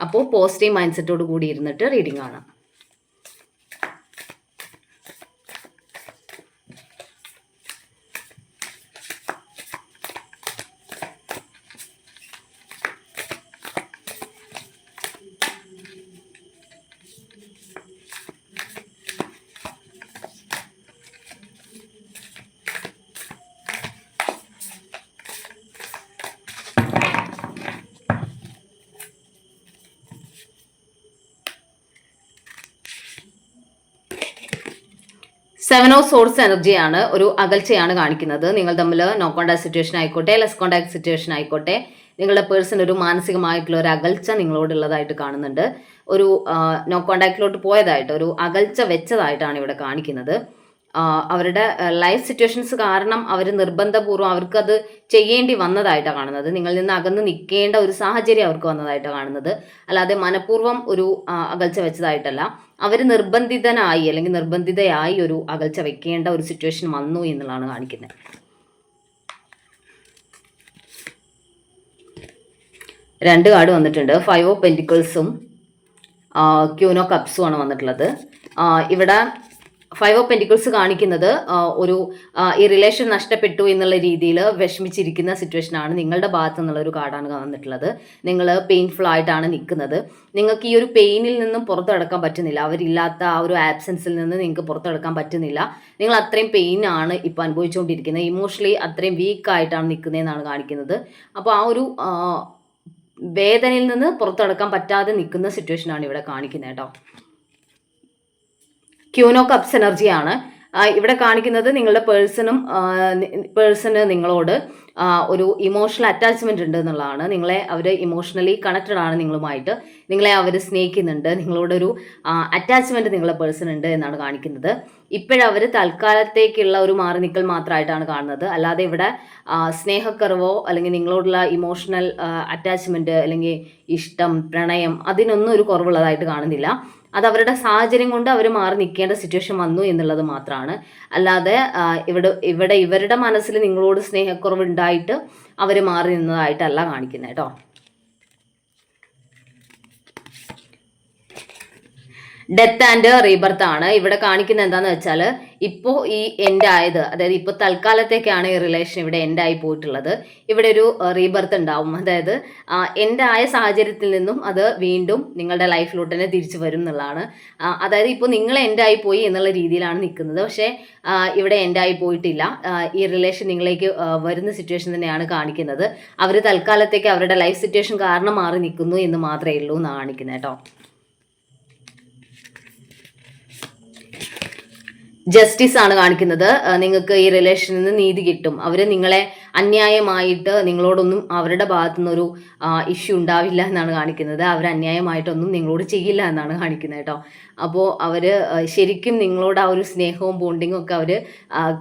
അപ്പോൾ positive mind സെറ്റോട് കൂടി ഇരുന്നിട്ട് റീഡിംഗ് കാണാം. സെവൻ ഓഫ് സോഴ്സ് എനർജിയാണ് ഒരു അകൽച്ചയാണ് കാണിക്കുന്നത്. നിങ്ങൾ തമ്മിൽ നോ കോണ്ടാക്ട് സിറ്റുവേഷൻ ആയിക്കോട്ടെ ലെസ് കോണ്ടാക്ട് സിറ്റുവേഷൻ ആയിക്കോട്ടെ നിങ്ങളുടെ പേഴ്സൺ ഒരു മാനസികമായിട്ടുള്ള ഒരു അകൽച്ച നിങ്ങളോടുള്ളതായിട്ട് കാണുന്നുണ്ട്. ഒരു നോ കോണ്ടാക്റ്റിലോട്ട് പോയതായിട്ട് ഒരു അകൽച്ച വെച്ചതായിട്ടാണ് ഇവിടെ കാണിക്കുന്നത്. അവരുടെ ലൈഫ് സിറ്റുവേഷൻസ് കാരണം അവർ നിർബന്ധപൂർവം അവർക്കത് ചെയ്യേണ്ടി വന്നതായിട്ടാണ് കാണുന്നത്. നിങ്ങളിൽ നിന്ന് അകന്ന് നിൽക്കേണ്ട ഒരു സാഹചര്യം അവർക്ക് വന്നതായിട്ടാണ് കാണുന്നത്. അല്ലാതെ മനഃപൂർവം ഒരു അകൽച്ച വെച്ചതായിട്ടല്ല. അവർ നിർബന്ധിതനായി അല്ലെങ്കിൽ നിർബന്ധിതയായി ഒരു അകൽച്ച വെക്കേണ്ട ഒരു സിറ്റുവേഷൻ വന്നു എന്നുള്ളതാണ് കാണിക്കുന്നത്. രണ്ട് കാർഡ് വന്നിട്ടുണ്ട്. ഫൈവ് ഓഫ് പെന്റിക്കിൾസും ക്യൂനോ കപ്സും ആണ് വന്നിട്ടുള്ളത്. ഇവിടെ ഫൈവ് ഓഫ് പെന്റിക്കിൾസ് കാണിക്കുന്നത് ഒരു ഈ റിലേഷൻ നഷ്ടപ്പെട്ടു എന്നുള്ള രീതിയിൽ വിഷമിച്ചിരിക്കുന്ന സിറ്റുവേഷനാണ് നിങ്ങളുടെ ഭാഗത്തു നിന്നുള്ള ഒരു കാർഡാണ് വന്നിട്ടുള്ളത്. നിങ്ങൾ പെയിൻഫുൾ ആയിട്ടാണ് നിൽക്കുന്നത്. നിങ്ങൾക്ക് ഈ ഒരു പെയിനിൽ നിന്നും പുറത്തെടുക്കാൻ പറ്റുന്നില്ല. അവരില്ലാത്ത ആ ഒരു ആബ്സെൻസിൽ നിന്ന് നിങ്ങൾക്ക് പുറത്തെടുക്കാൻ പറ്റുന്നില്ല. നിങ്ങൾ അത്രയും ആണ് ഇപ്പോൾ അനുഭവിച്ചുകൊണ്ടിരിക്കുന്നത്. ഇമോഷണലി അത്രയും വീക്ക് ആയിട്ടാണ് നിൽക്കുന്നതെന്നാണ് കാണിക്കുന്നത്. അപ്പോൾ ആ ഒരു വേദനയിൽ നിന്ന് പുറത്തെടുക്കാൻ പറ്റാതെ നിൽക്കുന്ന സിറ്റുവേഷനാണ് ഇവിടെ കാണിക്കുന്നത് കേട്ടോ. ക്യൂനോ കപ്സ് എനർജിയാണ്. ഇവിടെ കാണിക്കുന്നത് നിങ്ങളുടെ പേഴ്സണും പേഴ്സണ് നിങ്ങളോട് ഒരു ഇമോഷണൽ അറ്റാച്ച്മെന്റ് ഉണ്ട് എന്നുള്ളതാണ്. നിങ്ങളെ അവർ ഇമോഷണലി കണക്റ്റഡ് ആണ് നിങ്ങളുമായിട്ട്. നിങ്ങളെ അവർ സ്നേഹിക്കുന്നുണ്ട്. നിങ്ങളോടൊരു അറ്റാച്ച്മെന്റ് നിങ്ങളുടെ പേഴ്സൺ ഉണ്ട് എന്നാണ് കാണിക്കുന്നത്. ഇപ്പോഴവർ തൽക്കാലത്തേക്കുള്ള ഒരു മാറി നിൽക്കൽ മാത്രമായിട്ടാണ് കാണുന്നത്. അല്ലാതെ ഇവിടെ സ്നേഹക്കുറവോ അല്ലെങ്കിൽ നിങ്ങളോടുള്ള ഇമോഷണൽ അറ്റാച്ച്മെന്റ് അല്ലെങ്കിൽ ഇഷ്ടം പ്രണയം അതിനൊന്നും ഒരു കുറവുള്ളതായിട്ട് കാണുന്നില്ല. അത് അവരുടെ സാഹചര്യം കൊണ്ട് അവർ മാറി നിൽക്കേണ്ട സിറ്റുവേഷൻ വന്നു എന്നുള്ളത് മാത്രമാണ് അല്ലാതെ ഇവിടെ ഇവിടെ ഇവരുടെ മനസ്സിൽ നിങ്ങളോട് സ്നേഹക്കുറവ് ഉണ്ടായിട്ട് അവർ മാറി നിന്നതായിട്ടല്ല കാണിക്കുന്നത് കേട്ടോ ഡെത്ത് ആൻഡ് റീബർത്ത് ആണ്. ഇവിടെ കാണിക്കുന്നത് എന്താന്ന് വെച്ചാൽ ഇപ്പോൾ ഈ എൻഡ് ആയത് അതായത് ഇപ്പോൾ തൽക്കാലത്തേക്കാണ് ഈ റിലേഷൻ ഇവിടെ എൻഡ് ആയി പോയിട്ടുള്ളത്. ഇവിടെ ഒരു റീബർത്ത് ഉണ്ടാവും. അതായത് എൻഡ് ആയ സാഹചര്യത്തിൽ നിന്നും അത് വീണ്ടും നിങ്ങളുടെ ലൈഫിലോട്ട് തന്നെ തിരിച്ചു വരും എന്നുള്ളതാണ്. അതായത് ഇപ്പോൾ നിങ്ങൾ എൻഡ് ആയി പോയി എന്നുള്ള രീതിയിലാണ് നിൽക്കുന്നത്. പക്ഷേ ഇവിടെ എൻഡ് ആയി പോയിട്ടില്ല. ഈ റിലേഷൻ നിങ്ങളേക്ക് വരുന്ന സിറ്റുവേഷൻ തന്നെയാണ് കാണിക്കുന്നത്. അവർ തൽക്കാലത്തേക്ക് അവരുടെ ലൈഫ് സിറ്റുവേഷൻ കാരണം മാറി നിൽക്കുന്നു എന്ന് മാത്രമേ ഉള്ളൂ എന്നാണ് കാണിക്കുന്നത് കേട്ടോ. ജസ്റ്റിസ് ആണ് കാണിക്കുന്നത്. നിങ്ങൾക്ക് ഈ റിലേഷനിൽ നിന്ന് നീതി കിട്ടും. അവർ നിങ്ങളെ അന്യായമായിട്ട് നിങ്ങളോടൊന്നും അവരുടെ ഭാഗത്തു നിന്നൊരു ഇഷ്യൂ ഉണ്ടാവില്ല എന്നാണ് കാണിക്കുന്നത്. അവർ അന്യായമായിട്ടൊന്നും നിങ്ങളോട് ചെയ്യില്ല എന്നാണ് കാണിക്കുന്നത് കേട്ടോ. അപ്പോൾ അവർ ശരിക്കും നിങ്ങളോട് ആ ഒരു സ്നേഹവും ബോണ്ടിങ്ങും ഒക്കെ അവർ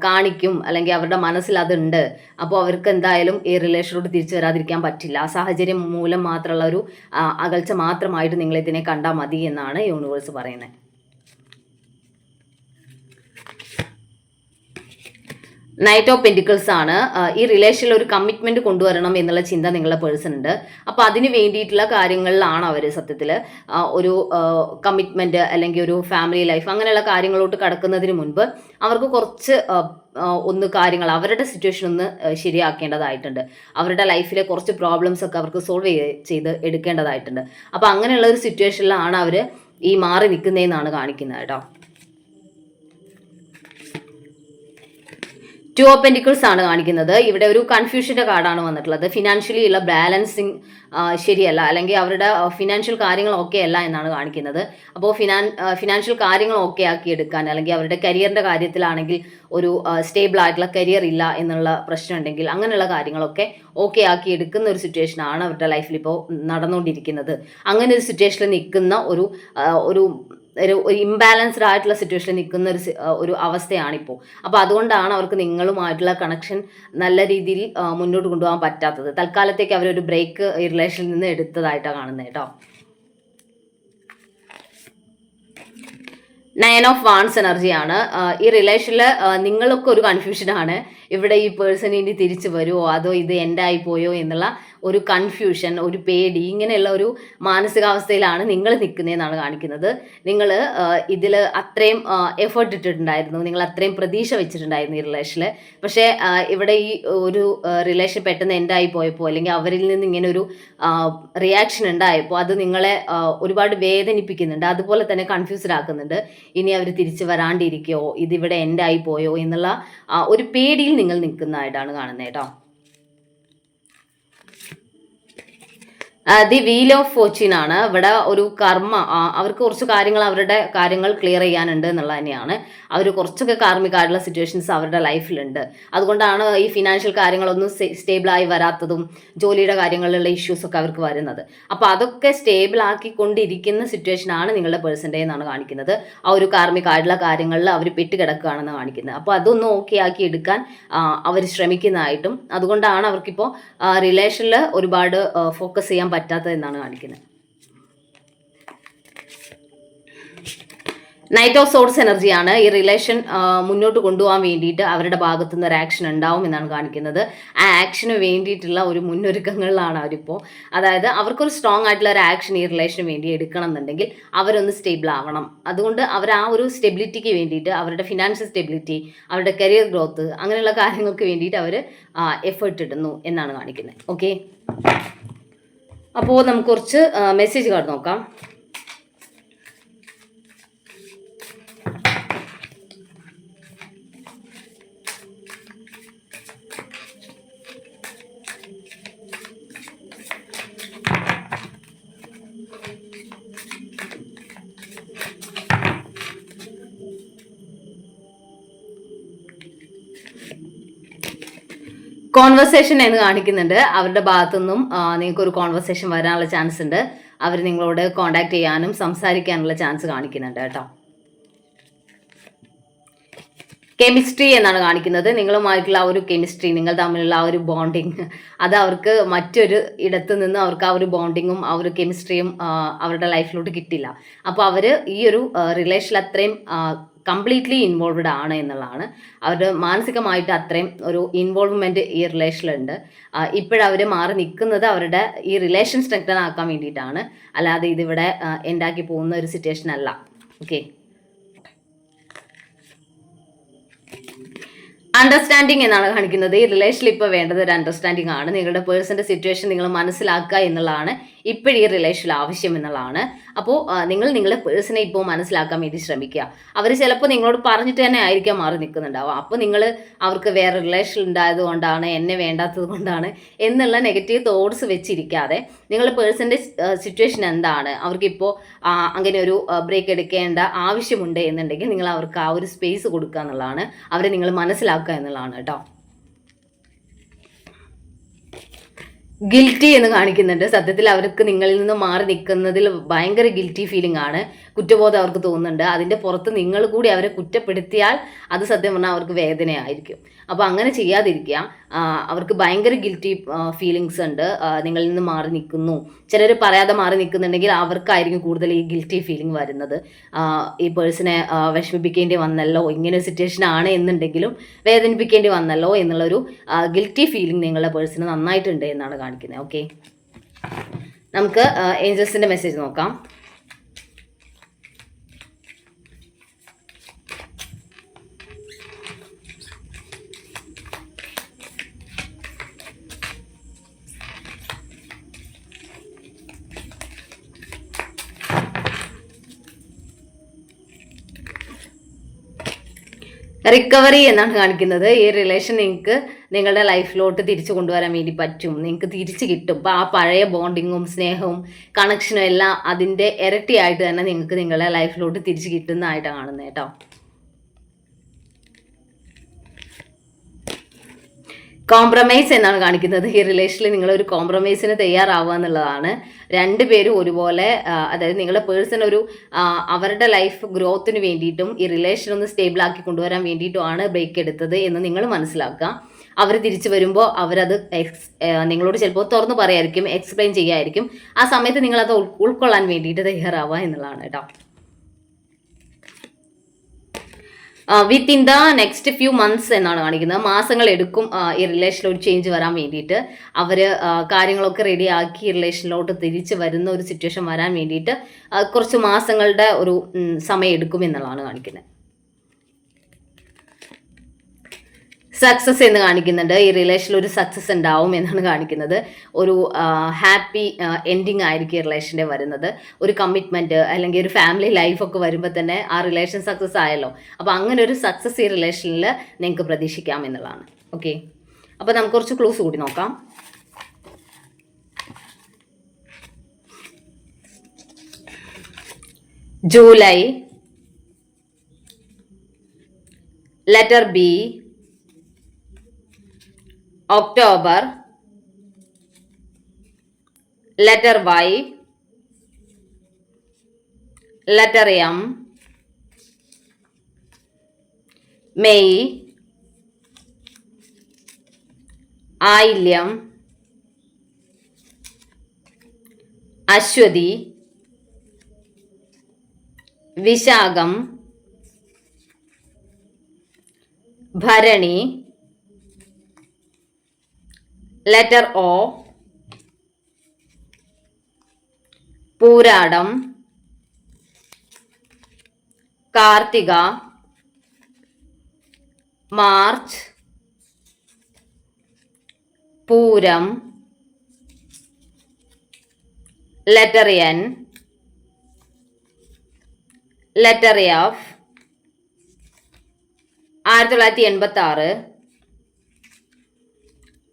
കാണിക്കും. അല്ലെങ്കിൽ അവരുടെ മനസ്സിൽ അതുണ്ട്. അപ്പോൾ അവർക്ക് എന്തായാലും ഈ റിലേഷനോട് തിരിച്ചു വരാതിരിക്കാൻ പറ്റില്ല. ആ സാഹചര്യം മൂലം മാത്രമുള്ള ഒരു അകൽച്ച മാത്രമായിട്ട് നിങ്ങളിതിനെ കണ്ടാൽ മതി എന്നാണ് യൂണിവേഴ്സ് പറയുന്നത്. നൈറ്റ് ഓഫ് പെന്റിക്കിൾസ് ആണ് ഈ റിലേഷനിൽ ഒരു കമ്മിറ്റ്മെന്റ് കൊണ്ടുവരണം എന്നുള്ള ചിന്ത നിങ്ങളുടെ പേഴ്സൺ ഉണ്ട്. അപ്പോൾ അതിന് വേണ്ടിയിട്ടുള്ള കാര്യങ്ങളിലാണ് അവർ സത്യത്തിൽ ഒരു കമ്മിറ്റ്മെന്റ് അല്ലെങ്കിൽ ഒരു ഫാമിലി ലൈഫ് അങ്ങനെയുള്ള കാര്യങ്ങളോട്ട് കടക്കുന്നതിന് മുൻപ് അവർക്ക് കുറച്ച് ഒന്ന് കാര്യങ്ങൾ അവരുടെ സിറ്റുവേഷൻ ഒന്ന് ശരിയാക്കേണ്ടതായിട്ടുണ്ട്. അവരുടെ ലൈഫിലെ കുറച്ച് പ്രോബ്ലംസ് ഒക്കെ അവർക്ക് സോൾവ് ചെയ്ത് എടുക്കേണ്ടതായിട്ടുണ്ട്. അപ്പോൾ അങ്ങനെയുള്ള ഒരു സിറ്റുവേഷനിലാണ് അവർ ഈ മാറി നിൽക്കുന്നതെന്നാണ് കാണിക്കുന്നത് കേട്ടോ. ടു ഓഫ് പെന്റിക്കിൾസ് ആണ് കാണിക്കുന്നത്. ഇവിടെ ഒരു കൺഫ്യൂഷന്റെ കാർഡാണ് വന്നിട്ടുള്ളത്. ഫിനാൻഷ്യലി ഉള്ള ബാലൻസിങ് ശരിയല്ല. അല്ലെങ്കിൽ അവരുടെ ഫിനാൻഷ്യൽ കാര്യങ്ങൾ ഓക്കെ അല്ല എന്നാണ് കാണിക്കുന്നത്. അപ്പോൾ ഫിനാൻ ഫിനാൻഷ്യൽ കാര്യങ്ങൾ ഓക്കെ ആക്കി എടുക്കാൻ അല്ലെങ്കിൽ അവരുടെ കരിയറിന്റെ കാര്യത്തിലാണെങ്കിൽ ഒരു സ്റ്റേബിൾ ആയിട്ടുള്ള കരിയർ ഇല്ല എന്നുള്ള പ്രശ്നം ഉണ്ടെങ്കിൽ അങ്ങനെയുള്ള കാര്യങ്ങളൊക്കെ ഓക്കെ ആക്കി എടുക്കുന്ന ഒരു സിറ്റുവേഷൻ ആണ് അവരുടെ ലൈഫിൽ ഇപ്പോൾ നടന്നുകൊണ്ടിരിക്കുന്നത്. അങ്ങനെ ഒരു സിറ്റുവേഷനിൽ നിൽക്കുന്ന ഒരു ഒരു ഒരു ഇംബാലൻസ്ഡ് ആയിട്ടുള്ള സിറ്റുവേഷനിൽ നിൽക്കുന്ന ഒരു ഒരു അവസ്ഥയാണിപ്പോൾ അപ്പോൾ അതുകൊണ്ടാണ് അവർക്ക് നിങ്ങളുമായിട്ടുള്ള കണക്ഷൻ നല്ല രീതിയിൽ മുന്നോട്ട് കൊണ്ടുപോകാൻ പറ്റാത്തത്. തൽക്കാലത്തേക്ക് അവരൊരു ബ്രേക്ക് ഈ റിലേഷനിൽ നിന്ന് എടുത്തതായിട്ടാണ് കാണുന്നത് കേട്ടോ. നയൻ ഓഫ് വാൺസ് എനർജിയാണ് ഈ റിലേഷനിൽ നിങ്ങളൊക്കെ ഒരു കൺഫ്യൂഷനാണ് ഇവിടെ ഈ പേഴ്സൺ ഇനി തിരിച്ചു വരുമോ അതോ ഇത് എന്റെ ആയി പോയോ എന്നുള്ള ഒരു കൺഫ്യൂഷൻ ഒരു പേടി ഇങ്ങനെയുള്ള ഒരു മാനസികാവസ്ഥയിലാണ് നിങ്ങൾ നിൽക്കുന്നതെന്നാണ് കാണിക്കുന്നത്. നിങ്ങൾ ഇതിൽ അത്രയും എഫേർട്ട് ഇട്ടിട്ടുണ്ടായിരുന്നു. നിങ്ങൾ അത്രയും പ്രതീക്ഷ വെച്ചിട്ടുണ്ടായിരുന്നു ഈ റിലേഷനിൽ പക്ഷേ ഇവിടെ ഈ ഒരു റിലേഷൻ പെട്ടെന്ന് എൻഡായി പോയപ്പോൾ അല്ലെങ്കിൽ അവരിൽ നിന്ന് ഇങ്ങനെ ഒരു റിയാക്ഷൻ ഉണ്ടായപ്പോൾ അത് നിങ്ങളെ ഒരുപാട് വേദനിപ്പിക്കുന്നുണ്ട്. അതുപോലെ തന്നെ കൺഫ്യൂസ്ഡ് ആക്കുന്നുണ്ട്. ഇനി അവർ തിരിച്ച് വരാണ്ടിരിക്കുകയോ ഇതിവിടെ എൻഡായി പോയോ? എന്നുള്ള ഒരു പേടിയിൽ നിങ്ങൾ നിൽക്കുന്നതായിട്ടാണ് കാണുന്നത് കേട്ടോ. ദി വീൽ ഓഫ് ഫോർച്യൂൺ ആണ്. ഇവിടെ ഒരു കർമ്മ അവർക്ക് കുറച്ച് കാര്യങ്ങൾ അവരുടെ കാര്യങ്ങൾ ക്ലിയർ ചെയ്യാനുണ്ട് എന്നുള്ളത് തന്നെയാണ്. അവർ കുറച്ചൊക്കെ കാർമികമായിട്ടുള്ള സിറ്റുവേഷൻസ് അവരുടെ ലൈഫിലുണ്ട് അതുകൊണ്ടാണ് ഈ ഫിനാൻഷ്യൽ കാര്യങ്ങളൊന്നും സ്റ്റേബിളായി വരാത്തതും ജോലിയുടെ കാര്യങ്ങളിലുള്ള ഇഷ്യൂസ് ഒക്കെ അവർക്ക് വരുന്നത്. അപ്പോൾ അതൊക്കെ സ്റ്റേബിൾ ആക്കിക്കൊണ്ടിരിക്കുന്ന സിറ്റുവേഷൻ ആണ് നിങ്ങളുടെ പേഴ്സന്റെ എന്നാണ് കാണിക്കുന്നത്. ആ ഒരു കാർമികമായിട്ടുള്ള കാര്യങ്ങളിൽ അവർ പെട്ടുകിടക്കുകയാണെന്ന് കാണിക്കുന്നത്. അപ്പോൾ അതൊന്നും ഓക്കെ ആക്കി എടുക്കാൻ അവർ ശ്രമിക്കുന്നതായിട്ടും അതുകൊണ്ടാണ് അവർക്കിപ്പോൾ റിലേഷനിൽ ഒരുപാട് ഫോക്കസ് ചെയ്യാൻ പറ്റാത്തത് എന്നാണ് കാണിക്കുന്നത് നൈറ്റ് ഓഫ് സോഴ്സ് എനർജിയാണ് ഈ റിലേഷൻ മുന്നോട്ട് കൊണ്ടുപോകാൻ വേണ്ടിയിട്ട് അവരുടെ ഭാഗത്തു നിന്ന് ഒരു ആക്ഷൻ ഉണ്ടാവും എന്നാണ് കാണിക്കുന്നത്. ആ ആക്ഷന് വേണ്ടിയിട്ടുള്ള ഒരു മുന്നൊരുക്കങ്ങളിലാണ് അവരിപ്പോൾ അതായത് അവർക്കൊരു സ്ട്രോങ് ആയിട്ടുള്ള ഒരു ആക്ഷൻ ഈ റിലേഷന് വേണ്ടി എടുക്കണം എന്നുണ്ടെങ്കിൽ അവരൊന്ന് സ്റ്റേബിൾ ആവണം. അതുകൊണ്ട് അവർ ആ ഒരു സ്റ്റെബിലിറ്റിക്ക് വേണ്ടിയിട്ട് അവരുടെ ഫിനാൻഷ്യൽ സ്റ്റെബിലിറ്റി അവരുടെ കരിയർ ഗ്രോത്ത് അങ്ങനെയുള്ള കാര്യങ്ങൾക്ക് വേണ്ടിയിട്ട് അവർ എഫേർട്ട് ഇടുന്നു എന്നാണ് കാണിക്കുന്നത്. ഓക്കെ അപ്പോൾ നമുക്ക് കുറച്ച് മെസ്സേജ് കാർഡ് നോക്കാം. കോൺവെർസേഷൻ എന്ന് കാണിക്കുന്നുണ്ട്. അവരുടെ ഭാഗത്തുനിന്നും നിങ്ങൾക്ക് ഒരു കോൺവെർസേഷൻ വരാനുള്ള ചാൻസ് ഉണ്ട്. അവർ നിങ്ങളോട് കോണ്ടാക്ട് ചെയ്യാനും സംസാരിക്കാനുള്ള ചാൻസ് കാണിക്കുന്നുണ്ട് കേട്ടോ. കെമിസ്ട്രി എന്നാണ് കാണിക്കുന്നത്. നിങ്ങളുമായിട്ടുള്ള ആ ഒരു കെമിസ്ട്രി നിങ്ങൾ തമ്മിലുള്ള ആ ഒരു ബോണ്ടിങ് അത് അവർക്ക് മറ്റൊരു ഇടത്തു നിന്ന് അവർക്ക് ആ ഒരു ബോണ്ടിങ്ങും ആ ഒരു കെമിസ്ട്രിയും അവരുടെ ലൈഫിലോട്ട് കിട്ടില്ല. അപ്പോൾ അവർ ഈ ഒരു റിലേഷനിൽ അത്രയും കംപ്ലീറ്റ്ലി ഇൻവോൾവ്ഡ് ആണ് എന്നുള്ളതാണ്. അവരുടെ മാനസികമായിട്ട് അത്രയും ഒരു ഇൻവോൾവ്മെന്റ് ഈ റിലേഷനിലുണ്ട് ഇപ്പോഴവർ മാറി നിൽക്കുന്നത് അവരുടെ ഈ റിലേഷൻ സ്ട്രെങ്തൻ ആക്കാൻ വേണ്ടിയിട്ടാണ്. അല്ലാതെ ഇതിവിടെ ഉണ്ടാക്കി പോകുന്ന ഒരു സിറ്റുവേഷൻ അല്ല. ഓക്കെ അണ്ടർസ്റ്റാൻഡിങ് എന്നാണ് കാണിക്കുന്നത്. ഈ റിലേഷനിൽ ഇപ്പോൾ വേണ്ടത് ഒരു അണ്ടർസ്റ്റാൻഡിങ് ആണ്. നിങ്ങളുടെ പേഴ്സന്റെ സിറ്റുവേഷൻ നിങ്ങൾ മനസ്സിലാക്കുക എന്നുള്ളതാണ് ഇപ്പോഴും ഈ റിലേഷനിൽ ആവശ്യം എന്നുള്ളതാണ്. അപ്പോൾ നിങ്ങൾ നിങ്ങളുടെ പേഴ്സണെ ഇപ്പോൾ മനസ്സിലാക്കാൻ വേണ്ടി ശ്രമിക്കുക. അവർ ചിലപ്പോൾ നിങ്ങളോട് പറഞ്ഞിട്ട് തന്നെ ആയിരിക്കാം മാറി നിൽക്കുന്നുണ്ടാവുക. അപ്പോൾ നിങ്ങൾ അവർക്ക് വേറെ റിലേഷൻ ഉണ്ടായത് കൊണ്ടാണ് എന്നെ വേണ്ടാത്തത് കൊണ്ടാണ് എന്നുള്ള നെഗറ്റീവ് തോട്ട്സ് വെച്ചിരിക്കാതെ നിങ്ങളുടെ പേഴ്സന്റെ സിറ്റുവേഷൻ എന്താണ്? അവർക്കിപ്പോൾ അങ്ങനെ ഒരു ബ്രേക്ക് എടുക്കേണ്ട ആവശ്യമുണ്ട് എന്നുണ്ടെങ്കിൽ നിങ്ങൾ അവർക്ക് ആ ഒരു സ്പേസ് കൊടുക്കുക എന്നുള്ളതാണ്. അവരെ നിങ്ങൾ മനസ്സിലാക്കുക എന്നുള്ളതാണ് കേട്ടോ. ഗിൽറ്റി എന്ന് കാണിക്കുന്നുണ്ട്. സത്യത്തിൽ അവർക്ക് നിങ്ങളിൽ നിന്ന് മാറി നിൽക്കുന്നതിൽ ഭയങ്കര ഗിൽറ്റി ഫീലിംഗ് ആണ്. കുറ്റബോധം അവർക്ക് തോന്നുന്നുണ്ട്. അതിന്റെ പുറത്ത് നിങ്ങൾ കൂടി അവരെ കുറ്റപ്പെടുത്തിയാൽ അത് സത്യം പറഞ്ഞാൽ അവർക്ക് വേദനയായിരിക്കും. അപ്പോൾ അങ്ങനെ ചെയ്യാതിരിക്കുക. അവർക്ക് ഭയങ്കര ഗിൽറ്റി ഫീലിങ്സ് ഉണ്ട്. നിങ്ങളിൽ നിന്ന് മാറി നിൽക്കുന്നു. ചിലർ പറയാതെ മാറി നിൽക്കുന്നുണ്ടെങ്കിൽ അവർക്കായിരിക്കും കൂടുതൽ ഈ ഗിൽറ്റി ഫീലിംഗ് വരുന്നത്. ഈ പേഴ്സണെ വിഷമിപ്പിക്കേണ്ടി വന്നല്ലോ ഇങ്ങനെ സിറ്റുവേഷൻ ആണ് എന്നുണ്ടെങ്കിലും വേദനിപ്പിക്കേണ്ടി വന്നല്ലോ എന്നുള്ളൊരു ഗിൽറ്റി ഫീലിംഗ് നിങ്ങളുടെ പേഴ്സണ് നന്നായിട്ടുണ്ട് എന്നാണ് കാണിക്കുന്നത്. ഓക്കെ നമുക്ക് ഏഞ്ചൽസിന്റെ മെസ്സേജ് നോക്കാം. റിക്കവറി എന്നാണ് കാണിക്കുന്നത്. ഈ റിലേഷൻ നിങ്ങൾക്ക് നിങ്ങളുടെ ലൈഫിലോട്ട് തിരിച്ചു കൊണ്ടുവരാൻ വേണ്ടി പറ്റും. നിങ്ങൾക്ക് തിരിച്ചു കിട്ടും. അപ്പോൾ ആ പഴയ ബോണ്ടിങ്ങും സ്നേഹവും കണക്ഷനും എല്ലാം അതിന്റെ ഇരട്ടിയായിട്ട് തന്നെ നിങ്ങൾക്ക് നിങ്ങളുടെ ലൈഫിലോട്ട് തിരിച്ചു കിട്ടുന്നതായിട്ടാണ് കാണുന്നത് കേട്ടോ. കോംപ്രമൈസ് എന്നാണ് കാണിക്കുന്നത്. ഈ റിലേഷനിൽ നിങ്ങൾ ഒരു കോംപ്രമൈസിന് തയ്യാറാവുക എന്നുള്ളതാണ്. രണ്ടുപേരും ഒരുപോലെ അതായത് നിങ്ങളുടെ പേഴ്സൺ ഒരു അവരുടെ ലൈഫ് ഗ്രോത്തിന് വേണ്ടിയിട്ടും ഈ റിലേഷൻ ഒന്ന് സ്റ്റേബിൾ ആക്കി കൊണ്ടുവരാൻ വേണ്ടിയിട്ടുമാണ് ബ്രേക്ക് എടുത്തത് എന്ന് നിങ്ങൾ മനസ്സിലാക്കുക. അവർ തിരിച്ചു വരുമ്പോൾ അവരത് എക്സ് നിങ്ങളോട് ചിലപ്പോൾ തുറന്നു പറയായിരിക്കും എക്സ്പ്ലെയിൻ ചെയ്യായിരിക്കും. ആ സമയത്ത് നിങ്ങളത് ഉൾ- ഉൾക്കൊള്ളാൻ വേണ്ടിയിട്ട് തയ്യാറാവുക എന്നുള്ളതാണ് കേട്ടോ. Within the next few months എന്നാണ് കാണിക്കുന്നത്. മാസങ്ങൾ എടുക്കും ഈ റിലേഷനിൽ ഒരു ചേഞ്ച് വരാൻ വേണ്ടിയിട്ട്. അവർ കാര്യങ്ങളൊക്കെ റെഡിയാക്കി റിലേഷനിലോട്ട് തിരിച്ച് വരുന്ന ഒരു സിറ്റുവേഷൻ വരാൻ വേണ്ടിയിട്ട് കുറച്ച് മാസങ്ങളുടെ ഒരു സമയം എടുക്കും എന്നുള്ളതാണ് കാണിക്കുന്നത്. സക്സസ് എന്ന് കാണിക്കുന്നുണ്ട്. ഈ റിലേഷനിൽ ഒരു സക്സസ് ഉണ്ടാവും എന്നാണ് കാണിക്കുന്നത്. ഒരു ഹാപ്പി എൻഡിങ് ആയിരിക്കും ഈ റിലേഷന്റെ വരുന്നത്. ഒരു കമ്മിറ്റ്മെന്റ് അല്ലെങ്കിൽ ഒരു ഫാമിലി ലൈഫൊക്കെ വരുമ്പോൾ തന്നെ ആ റിലേഷൻ സക്സസ് ആയല്ലോ. അപ്പോൾ അങ്ങനെ ഒരു സക്സസ് ഈ റിലേഷനിൽ നിങ്ങൾക്ക് പ്രതീക്ഷിക്കാം എന്നുള്ളതാണ്. ഓക്കെ അപ്പോൾ നമുക്ക് കുറച്ച് ക്ലൂസ് കൂടി നോക്കാം. July. Letter B October. Letter Y letter M May ആയില്യം അശ്വതി വിശാഖം ഭരണി ലെറ്റർ ഒ പൂരാടം. കാർത്തിക. മാർച്ച്. പൂരം. ലെറ്റർ എൻ ലെറ്റർ എഫ് ആയിരത്തി തൊള്ളായിരത്തി എൺപത്തി ആറ്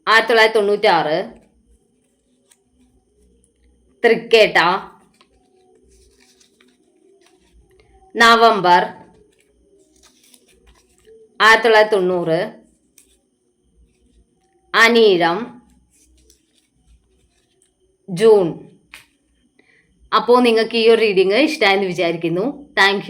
ആയിരത്തി തൊള്ളായിരത്തി തൊണ്ണൂറ്റാറ് തൃക്കേട്ട നവംബർ ആയിരത്തി തൊള്ളായിരത്തി തൊണ്ണൂറ് അനീഴം ജൂൺ. അപ്പോൾ നിങ്ങൾക്ക് ഈ ഒരു റീഡിങ് ഇഷ്ടമായെന്ന് വിചാരിക്കുന്നു. താങ്ക്